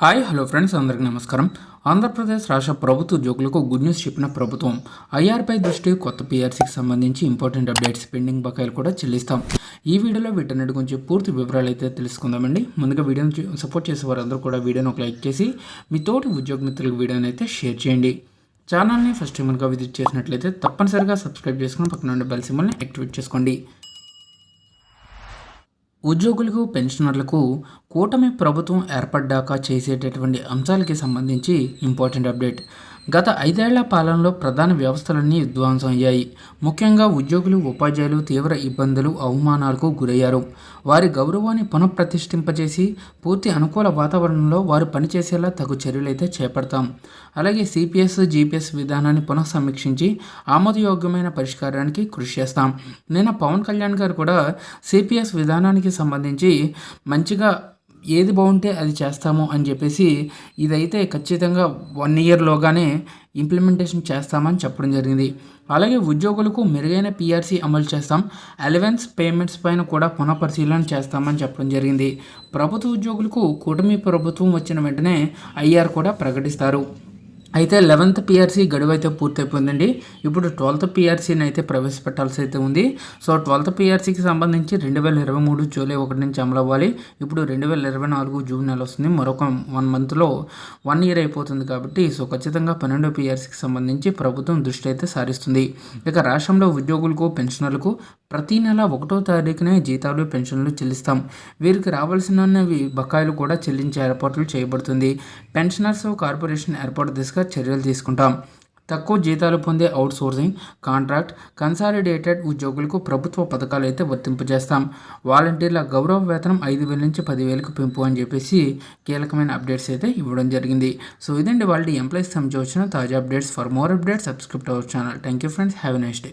Hi hello friends అందరికీ నమస్కారం. ఆంధ్రప్రదేశ్ రాష్ట్ర ప్రభుత్వ ఉద్యోగులకు గుడ్ న్యూస్ చెప్పిన ప్రభుత్వం ఐఆర్పై దృష్టి కొత్త పీఆర్సీకి సంబంధించి ఇంపార్టెంట్ అప్డేట్స్ పెండింగ్ బకాయిలు కూడా చెల్లిస్తాం. ఈ వీడియోలో వీటన్నిటి గురించి పూర్తి వివరాలు అయితే తెలుసుకుందామండి. ముందుగా వీడియోను చూ- సపోర్ట్ చేసే వారందరూ కూడా వీడియోని ఒక లైక్ చేసి మీ తోటి ఉద్యోగ మిత్రులకు వీడియోని అయితే షేర్ చేయండి. ఛానల్ని ఫస్ట్ టైం కనుక విజిట్ చేసినట్లయితే తప్పనిసరిగా సబ్స్క్రైబ్ చేసుకుని పక్కన ఉండే బెల్ సింబల్ని యాక్టివేట్ చేసుకోండి. ఉద్యోగులకు పెన్షనర్లకు కూటమి ప్రభుత్వం ఏర్పడ్డాక చేసేటటువంటి అంశాలకి సంబంధించి ఇంపార్టెంట్ అప్డేట్. గత ఐదేళ్ళ పాలనలో ప్రధాన వ్యవస్థలన్నీ విధ్వంసం అయ్యాయి. ముఖ్యంగా ఉద్యోగులు ఉపాధ్యాయులు తీవ్ర ఇబ్బందులు అవమానాలకు గురయ్యారు. వారి గౌరవాన్ని పునఃప్రతిష్ఠింపజేసి పూర్తి అనుకూల వాతావరణంలో వారు పనిచేసేలా తగు చర్యలైతే చేపడతాం. అలాగే సిపిఎస్ జీపీఎస్ విధానాన్ని పునఃసమీక్షించి ఆమోదయోగ్యమైన పరిష్కారానికి కృషి చేస్తాం. నిన్న పవన్ కళ్యాణ్ గారు కూడా సిపిఎస్ విధానానికి సంబంధించి మంచిగా ఏది బాగుంటే అది చేస్తాము అని చెప్పేసి ఇదైతే ఖచ్చితంగా వన్ ఇయర్లోగానే ఇంప్లిమెంటేషన్ చేస్తామని చెప్పడం జరిగింది. అలాగే ఉద్యోగులకు మెరుగైన పీఆర్సీ అమలు చేస్తాం. అలవెన్స్ పేమెంట్స్ పైన కూడా పునఃపరిశీలన చేస్తామని చెప్పడం జరిగింది. ప్రభుత్వ ఉద్యోగులకు కూటమి ప్రభుత్వం వచ్చిన వెంటనే ఐఆర్ కూడా ప్రకటిస్తారు. అయితే లెవెన్త్ పిఆర్సీ గడువు అయితే పూర్తయిపోయిందండి. ఇప్పుడు ట్వెల్త్ పిఆర్సీని అయితే ప్రవేశపెట్టాల్సి అయితే ఉంది. సో ట్వెల్త్ పిఆర్సీకి సంబంధించి రెండు వేల ఇరవై మూడు జూలై ఒకటి నుంచి అమలు అవ్వాలి. ఇప్పుడు రెండు వేల ఇరవై నాలుగు జూన్ నెల వస్తుంది. మరొక వన్ మంత్లో వన్ ఇయర్ అయిపోతుంది కాబట్టి సో ఖచ్చితంగా పన్నెండో పిఆర్సీకి సంబంధించి ప్రభుత్వం దృష్టి అయితే సారిస్తుంది. ఇక రాష్ట్రంలో ఉద్యోగులకు పెన్షనర్లకు ప్రతి నెల ఒకటో తారీఖునే జీతాలు పెన్షన్లు చెల్లిస్తాం. వీరికి రావాల్సినవి బకాయిలు కూడా చెల్లించే ఏర్పాట్లు చేయబడుతుంది. పెన్షనర్స్ కార్పొరేషన్ ఏర్పాటు దిశగా చర్యలు తీసుకుంటాం. తక్కువ జీతాలు పొందే అవుట్ సోర్సింగ్ కాంట్రాక్ట్ కన్సాలిడేటెడ్ ఉద్యోగులకు ప్రభుత్వ పథకాలు అయితే వర్తింపజేస్తాం. వాలంటీర్ల గౌరవ వేతనం ఐదు వేల నుంచి పదివేలకు పెంపు అని చెప్పేసి కీలకమైన అప్డేట్స్ అయితే ఇవ్వడం జరిగింది. సో ఇదండి వాళ్ళ ఎంప్లాయీస్ సంబంధించి వచ్చిన తాజా updates. For more updates subscribe our channel. Thank you friends. Have a nice day.